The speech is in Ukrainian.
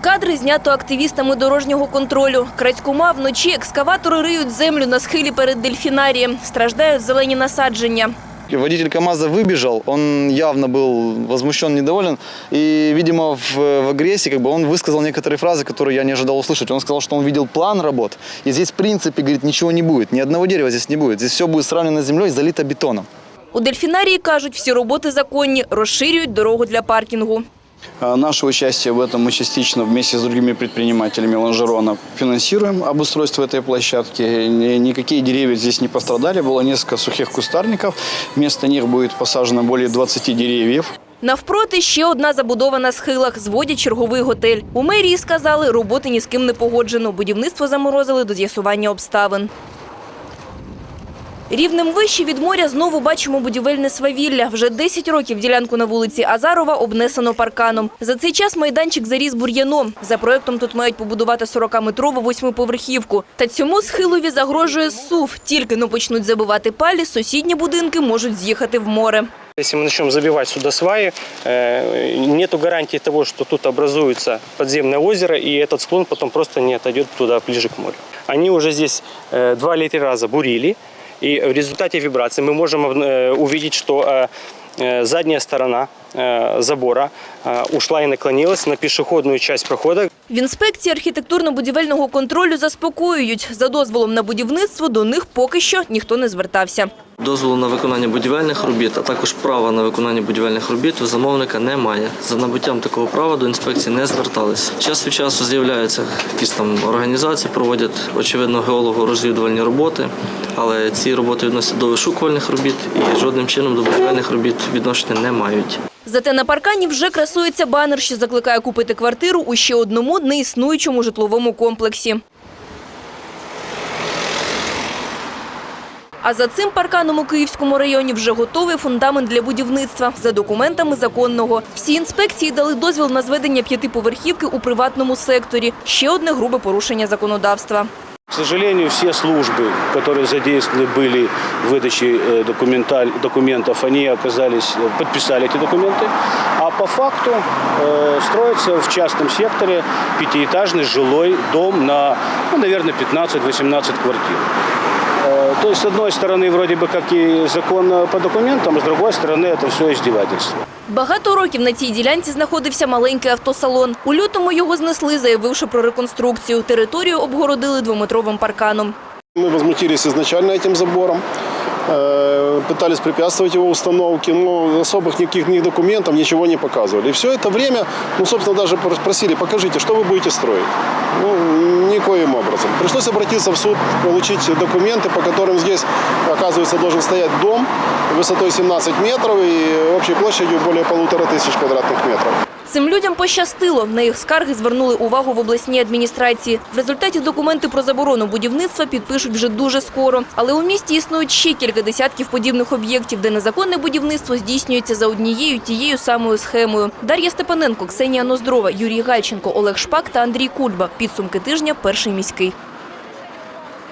кадри знято активістами дорожнього контролю. Крадькома вночі екскаватори риють землю на схилі перед дельфінарієм. Страждають зелені насадження. Водитель КАМАЗа выбежал, он явно был возмущен, недоволен. И, видимо, в, в агрессии как бы, он высказал некоторые фразы, которые я не ожидал услышать. Он сказал, что он видел план работ. И здесь, в принципе, говорит, ничего не будет. Ни одного дерева здесь не будет. Здесь все будет сравнено с землей и залито бетоном. У дельфінарії кажуть, всі роботи законні, розширюють дорогу для паркінгу. А Наше участие в этом мы частично вместе с другими предпринимателями Лонжерона финансируем обустройство этой площадки. Ни- Никакие деревья здесь не пострадали, было несколько сухих кустарников. Вместо них будет посажено более 20 деревьев. Навпроти ще одна забудова на схилах. Зводять черговий готель. У мерії сказали, роботи ні з ким не погоджено. Будівництво заморозили до з'ясування обставин. Рівнем вище від моря знову бачимо будівельне свавілля. Вже 10 років ділянку на вулиці Азарова обнесено парканом. За цей час майданчик заріс бур'яном. За проектом тут мають побудувати 40-метрову восьмиповерхівку. Та цьому схилові загрожує СУВ. Тільки но почнуть забивати палі, сусідні будинки можуть з'їхати в море. Если мы начнем забивать сюда сваи, э, нету гарантии того, что тут образуется подземное озеро, и этот склон потом просто не отойдет туда ближе к морю. Они уже здесь э, два или три раза бурили, и в результате вибрации мы можем э, увидеть, что э, э, задняя сторона э, забора э, ушла и наклонилась на пешеходную часть прохода, В інспекції архітектурно-будівельного контролю заспокоюють. За дозволом на будівництво до них поки що ніхто не звертався. Дозволу на виконання будівельних робіт, а також права на виконання будівельних робіт у замовника немає. За набуттям такого права до інспекції не зверталися. Час від часу з'являються якісь там організації, проводять очевидно геолого-розвідувальні роботи, але ці роботи відносять до вишукувальних робіт і жодним чином до будівельних робіт відношення не мають. Зате на паркані вже красується банер, що закликає купити квартиру у ще одному неіснуючому житловому комплексі. А за цим парканом у Київському районі вже готовий фундамент для будівництва за документами законного. Всі інспекції дали дозвіл на зведення п'ятиповерхівки у приватному секторі. Ще одне грубе порушення законодавства К сожалению, все службы, которые задействованы были в выдаче э, документаль- документов, они оказались, э, подписали эти документы. А по факту э, строится в частном секторе пятиэтажный жилой дом на, ну, наверное, 15-18 квартир. Э, То есть, с одной стороны, вроде бы как и закон по документам, а с другой стороны, это все издевательство. Багато років на цій ділянці знаходився маленький автосалон. У лютому його знесли, заявивши про реконструкцію. Територію обгородили двометровим парканом. Мы возмутились изначально этим забором, э, пытались препятствовать его установке, но особых никаких ни документов, ничего не показывали. И все это время, ну, собственно, даже просили, покажите, что вы будете строить. Ну, никоим образом. Пришлось обратиться в суд, получить документы, по которым здесь, оказывается, должен стоять дом высотой 17 метров и общей площадью более полутора тысяч квадратных метров. Цим людям пощастило. На їх скарги звернули увагу в обласній адміністрації. В результаті документи про заборону будівництва підпишуть вже дуже скоро. Але у місті існують ще кілька десятків подібних об'єктів, де незаконне будівництво здійснюється за однією тією самою схемою. Дар'я Степаненко, Ксенія Ноздрова, Юрій Гальченко, Олег Шпак та Андрій Кульба. Підсумки тижня перший міський.